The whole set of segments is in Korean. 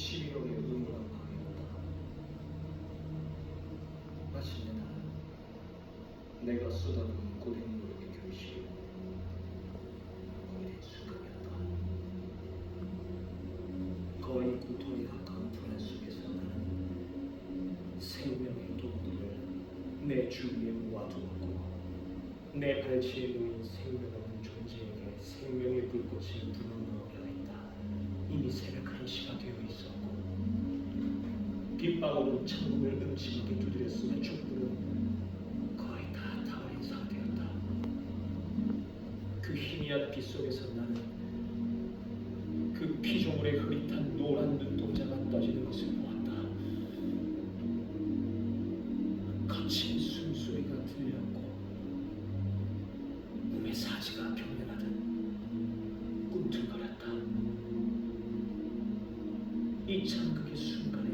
12월의 눈물과 밤 마침내 나는 내가 쏟아부은 고린물에게 결실이 고된 순간이었다. 거의 고통에 가까운 불안 속에서 나는 생명의 도구를 내 주위에 모아두었고 내 발치에 놓인 생명 없는 존재에게 생명의 불꽃을 불어넣어 했다. 이미 새벽 1시가 되어 있었고 빗방울은 창문을 음침하게 두드렸으며 촛불은 거의 다 타버린 상태였다. 그 희미한 빛 속에서 나는 그 피조물의 흐릿한 노란 눈동자가 떠지는 것을 보았다. 이 참극의 순간에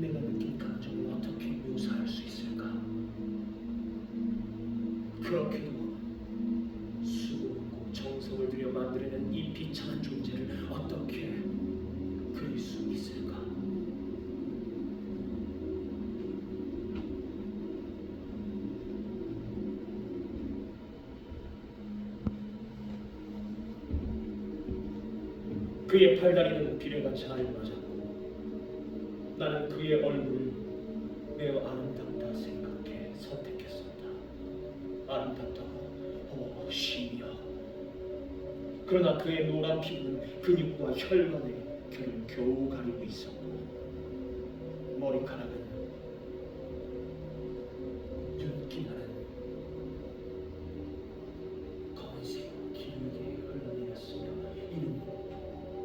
내가 느낀 감정을 어떻게 묘사할 수 있을까? 그렇게도 수고하고 정성을 들여 만들어낸 이 비참한 존재를 어떻게 그릴 수 있을까? 그의 팔다리는 비례가 잘 맞았고 나는 그의 얼굴을 매우 아름답다 생각해 선택했었다. 아름답다고? 어 시며 그러나 그의 노란 피부는 근육과 혈관의 결을 겨우 가리고 있었고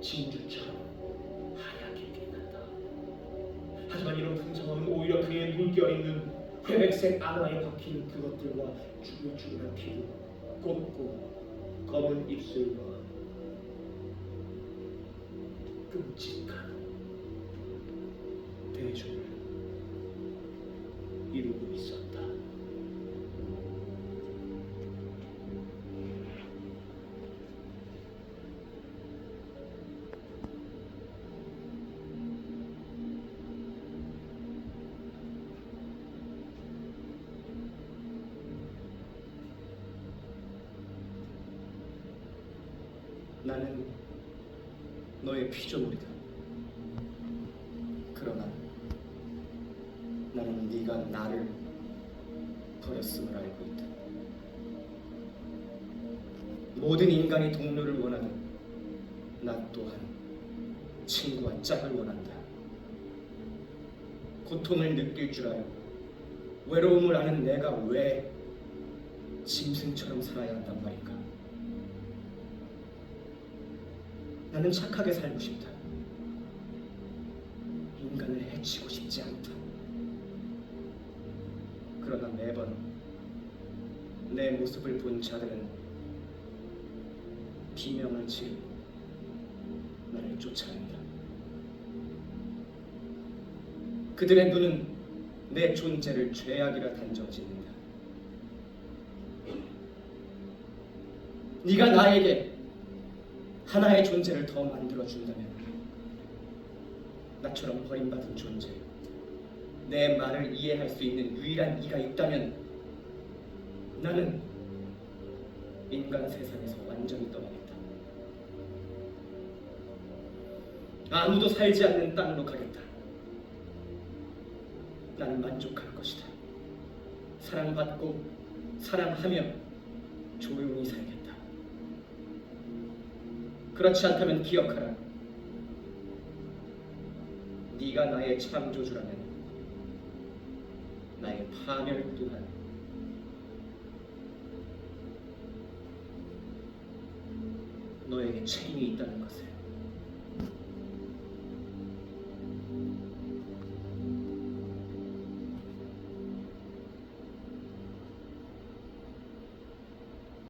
진주처럼 하얗게 빛난다. 하지만 이런 풍성함은 오히려 그의 물결 있는 회백색 안화에 박히는 그것들과 쭈글쭈글한 피부, 곱고 검은 입술과 끔찍한 대조를 이루고 있었다. 나는 너의 피조물이다. 그러나 나는 네가 나를 버렸음을 알고 있다. 모든 인간이 동료를 원하는 나 또한 친구와 짝을 원한다. 고통을 느낄 줄 알고 외로움을 아는 내가 왜 짐승처럼 살아야 한단 말인가? 나는 착하게 살고 싶다. 인간을 해치고 싶지 않다. 그러나 매번 내 모습을 본 자들은 비명을 지르고 나를 쫓아낸다. 그들의 눈은 내 존재를 죄악이라 단정짓는다. 네가 나에게 하나의 존재를 더 만들어 준다면 나처럼 버림받은 존재 내 말을 이해할 수 있는 유일한 이가 있다면 나는 인간 세상에서 완전히 떠나겠다. 아무도 살지 않는 땅으로 가겠다. 나는 만족할 것이다. 사랑받고 사랑하며 조용히 살겠다. 그렇지 않다면 기억하라. 네가 나의 창조주라면 나의 파멸 또한 너에게 책임이 있다는 것을